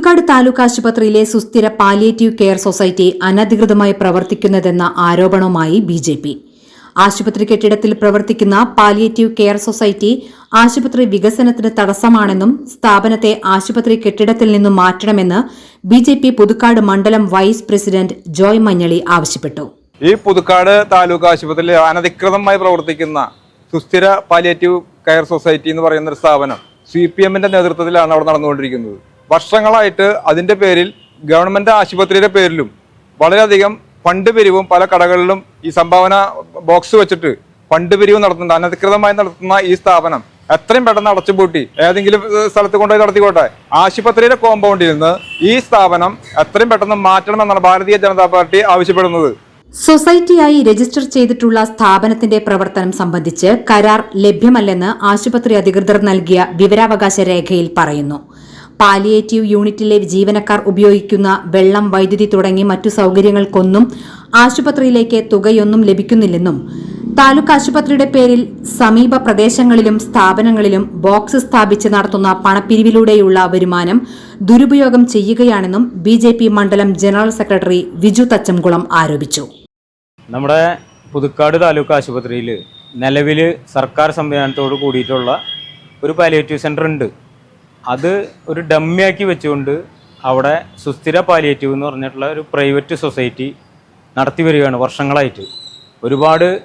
പുതുക്കാട് താലൂക്ക് ആശുപത്രിയിലെ സുസ്ഥിര palliative care society അനധികൃതമായി പ്രവർത്തിക്കുന്നതെന്ന ആരോപണവുമായി ബി ജെ പി. ആശുപത്രി കെട്ടിടത്തിൽ പ്രവർത്തിക്കുന്ന പാലിയേറ്റീവ് കെയർ സൊസൈറ്റി ആശുപത്രി വികസനത്തിന് തടസ്സമാണെന്നും സ്ഥാപനത്തെ ആശുപത്രി കെട്ടിടത്തിൽ നിന്നും മാറ്റണമെന്ന് ബി ജെ പി പുതുക്കാട് മണ്ഡലം വൈസ് പ്രസിഡന്റ് ജോയ് മഞ്ഞളി ആവശ്യപ്പെട്ടു. ഈ പുതുക്കാട് താലൂക്ക് ആശുപത്രിയിൽ അനധികൃതമായി പ്രവർത്തിക്കുന്ന സുസ്ഥിര പാലിയേറ്റീവ് കെയർ സൊസൈറ്റി എന്ന് പറയുന്ന ഒരു സ്ഥാപനം സി പി എമ്മിന്റെ നേതൃത്വത്തിലാണ് അവിടെ നടന്നുകൊണ്ടിരിക്കുന്നത്. വർഷങ്ങളായിട്ട് അതിന്റെ പേരിൽ ഗവൺമെന്റ് ആശുപത്രിയുടെ പേരിലും വളരെയധികം ഫണ്ട് പിരിവും പല കടകളിലും ഈ സംഭാവന ബോക്സ് വെച്ചിട്ട് ഫണ്ട് പിരിവ് നടത്തുന്നുണ്ട്. അനധികൃതമായി നടത്തുന്ന ഈ സ്ഥാപനം എത്രയും പെട്ടെന്ന് അടച്ചുപൂട്ടി ഏതെങ്കിലും സ്ഥലത്ത് കൊണ്ടുപോയി നടത്തിക്കോട്ടെ. ആശുപത്രിയുടെ കോമ്പൗണ്ടിൽ നിന്ന് ഈ സ്ഥാപനം എത്രയും പെട്ടെന്ന് മാറ്റണമെന്നാണ് ഭാരതീയ ജനതാ പാർട്ടി ആവശ്യപ്പെടുന്നത്. സൊസൈറ്റിയായി രജിസ്റ്റർ ചെയ്തിട്ടുള്ള സ്ഥാപനത്തിന്റെ പ്രവർത്തനം സംബന്ധിച്ച് കരാർ ലഭ്യമല്ലെന്ന് ആശുപത്രി അധികൃതർ നൽകിയ വിവരാവകാശ രേഖയിൽ പറയുന്നു. പാലിയേറ്റീവ് യൂണിറ്റിലെ ജീവനക്കാർ ഉപയോഗിക്കുന്ന വെള്ളം വൈദ്യുതി തുടങ്ങി മറ്റു സൗകര്യങ്ങൾക്കൊന്നും ആശുപത്രിയിലേക്ക് തുകയൊന്നും ലഭിക്കുന്നില്ലെന്നും താലൂക്ക് ആശുപത്രിയുടെ പേരിൽ സമീപ പ്രദേശങ്ങളിലും സ്ഥാപനങ്ങളിലും ബോക്സ് സ്ഥാപിച്ച് നടത്തുന്ന പണപ്പിരിവിലൂടെയുള്ള വരുമാനം ദുരുപയോഗം ചെയ്യുകയാണെന്നും ബി ജെ പി മണ്ഡലം ജനറൽ സെക്രട്ടറി വിജു തച്ചംകുളം ആരോപിച്ചു. നമ്മുടെ പുതുക്കാട് താലൂക്ക് ആശുപത്രിയിൽ നിലവിൽ സർക്കാർ സംവിധാനത്തോട് കൂടിയിട്ടുള്ള ഒരു പാലിയേറ്റീവ് സെന്റർ ഉണ്ട് അത് ഒരു ഡമ്മിയാക്കി വെച്ചുകൊണ്ട് അവിടെ സുസ്ഥിര പാലിയേറ്റീവ് എന്ന് പറഞ്ഞിട്ടുള്ള ഒരു പ്രൈവറ്റ് സൊസൈറ്റി നടത്തി വരികയാണ് വർഷങ്ങളായിട്ട്. ഒരുപാട്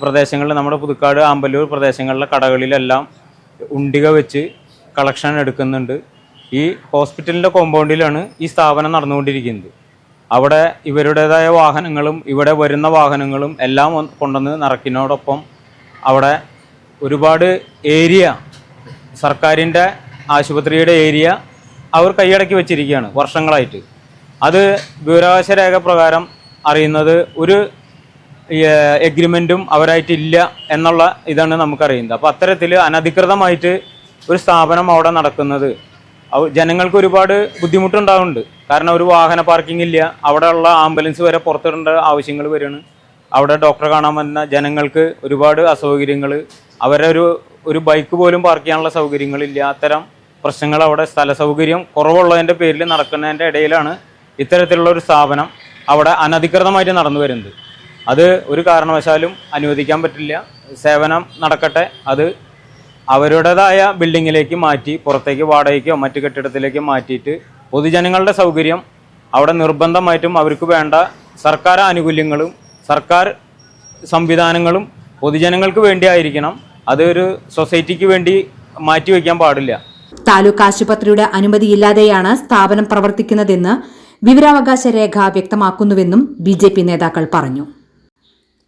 പ്രദേശങ്ങളിൽ നമ്മുടെ പുതുക്കാട് ആമ്പല്ലൂർ പ്രദേശങ്ങളിലെ കടകളിലെല്ലാം ഉണ്ടിക വെച്ച് കളക്ഷൻ എടുക്കുന്നുണ്ട്. ഈ ഹോസ്പിറ്റലിന്റെ കോമ്പൗണ്ടിലാണ് ഈ സ്ഥാപനം നടന്നുകൊണ്ടിരിക്കുന്നത്. അവിടെ ഇവരുടേതായ വാഹനങ്ങളും ഇവിടെ വരുന്ന വാഹനങ്ങളും എല്ലാം വന്ന് കൊണ്ടുവന്ന് നിറക്കിനോടൊപ്പം അവിടെ ഒരുപാട് ഏരിയ സർക്കാരിന്റെ ആശുപത്രിയുടെ ഏരിയ അവർ കൈയടക്കി വെച്ചിരിക്കുകയാണ് വർഷങ്ങളായിട്ട്. അത് വിവരാവകാശ രേഖ പ്രകാരം അറിയുന്നത് ഒരു എഗ്രിമെന്റും അവരായിട്ടില്ല എന്നുള്ള ഇതാണ് നമുക്കറിയുന്നത്. അപ്പോൾ അത്തരത്തിൽ അനധികൃതമായിട്ട് ഒരു സ്ഥാപനം അവിടെ നടക്കുന്നത് ജനങ്ങൾക്ക് ഒരുപാട് ബുദ്ധിമുട്ടുണ്ടാകുന്നുണ്ട് കാരണം ഒരു വാഹന പാർക്കിംഗ് ഇല്ല. അവിടെയുള്ള ആംബുലൻസ് വരെ പുറത്തിടേണ്ട ആവശ്യങ്ങൾ വരികയാണ്. അവിടെ ഡോക്ടറെ കാണാൻ വന്ന ജനങ്ങൾക്ക് ഒരുപാട് അസൗകര്യങ്ങൾ അവരെ ഒരു ബൈക്ക് പോലും പാർക്ക് ചെയ്യാനുള്ള സൗകര്യങ്ങളില്ല. അത്തരം പ്രശ്നങ്ങൾ അവിടെ സ്ഥല സൗകര്യം കുറവുള്ളതിന്റെ പേരിൽ നടക്കുന്നതിന്റെ ഇടയിലാണ് ഇത്തരത്തിലുള്ള ഒരു സ്ഥാപനം അവിടെ അനധികൃതമായിട്ട് നടന്നു വരുന്നത്. അത് ഒരു കാരണവശാലും അനുവദിക്കാൻ പറ്റില്ല. സേവനം നടക്കട്ടെ. അത് അവരുടേതായ ബിൽഡിങ്ങിലേക്ക് മാറ്റി പുറത്തേക്ക് വാടകയ്ക്കോ മറ്റ് കെട്ടിടത്തിലേക്കോ മാറ്റിയിട്ട് പൊതുജനങ്ങളുടെ സൗകര്യം അവിടെ നിർബന്ധമായിട്ടും അവർക്ക് വേണ്ട സർക്കാർ ആനുകൂല്യങ്ങളും സർക്കാർ സംവിധാനങ്ങളും പൊതുജനങ്ങൾക്ക് വേണ്ടി ആയിരിക്കണം അത് ഒരു സൊസൈറ്റിക്ക് വേണ്ടി മാറ്റി മാറ്റിവെക്കാൻ പാടില്ല. താലൂക്ക് ആശുപത്രിയുടെ അനുമതിയില്ലാതെയാണ് സ്ഥാപനം പ്രവർത്തിക്കുന്നതെന്ന് വിവരാവകാശ രേഖ വ്യക്തമാക്കുന്നുവെന്നും ബി ജെ പി നേതാക്കൾ പറഞ്ഞു.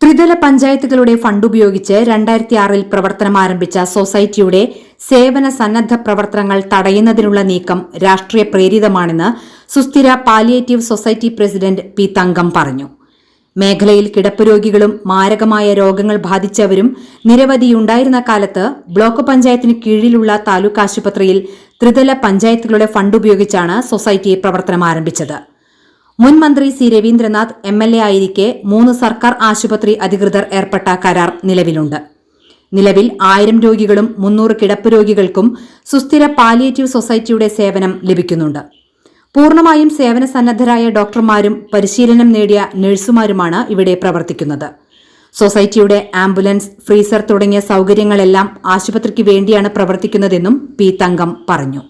ത്രിതല പഞ്ചായത്തുകളുടെ ഫണ്ട് ഉപയോഗിച്ച് രണ്ടായിരത്തി ആറിൽ പ്രവർത്തനം ആരംഭിച്ച സൊസൈറ്റിയുടെ സേവന സന്നദ്ധ പ്രവർത്തനങ്ങൾ തടയുന്നതിനുള്ള നീക്കം രാഷ്ട്രീയ പ്രേരിതമാണെന്ന് Susthira palliative society president P Thankam പറഞ്ഞു. മേഖലയിൽ കിടപ്പ് രോഗികളും മാരകമായ രോഗങ്ങൾ ബാധിച്ചവരും നിരവധിയുണ്ടായിരുന്ന കാലത്ത് ബ്ലോക്ക് പഞ്ചായത്തിന് കീഴിലുള്ള താലൂക്ക് ആശുപത്രിയിൽ ത്രിതല പഞ്ചായത്തുകളുടെ ഫണ്ട് ഉപയോഗിച്ചാണ് സൊസൈറ്റി പ്രവർത്തനം ആരംഭിച്ചത്. മുൻ മന്ത്രി C Raveendranath M L A ആയിരിക്കെ മൂന്ന് സർക്കാർ ആശുപത്രി അധികൃതർ ഏർപ്പെട്ട കരാർ നിലവിലുണ്ട്. നിലവിൽ ആയിരം രോഗികളും മുന്നൂറ് കിടപ്പ് രോഗികൾക്കും സുസ്ഥിര പാലിയേറ്റീവ് സൊസൈറ്റിയുടെ സേവനം ലഭിക്കുന്നുണ്ട്. പൂർണമായും സേവന സന്നദ്ധരായ ഡോക്ടർമാരും പരിശീലനം നേടിയ നഴ്സുമാരുമാണ് ഇവിടെ പ്രവർത്തിക്കുന്നത്. സൊസൈറ്റിയുടെ ആംബുലൻസ് ഫ്രീസർ തുടങ്ങിയ സൌകര്യങ്ങളെല്ലാം ആശുപത്രിക്ക് വേണ്ടിയാണ് പ്രവർത്തിക്കുന്നതെന്നും പി തങ്കം പറഞ്ഞു.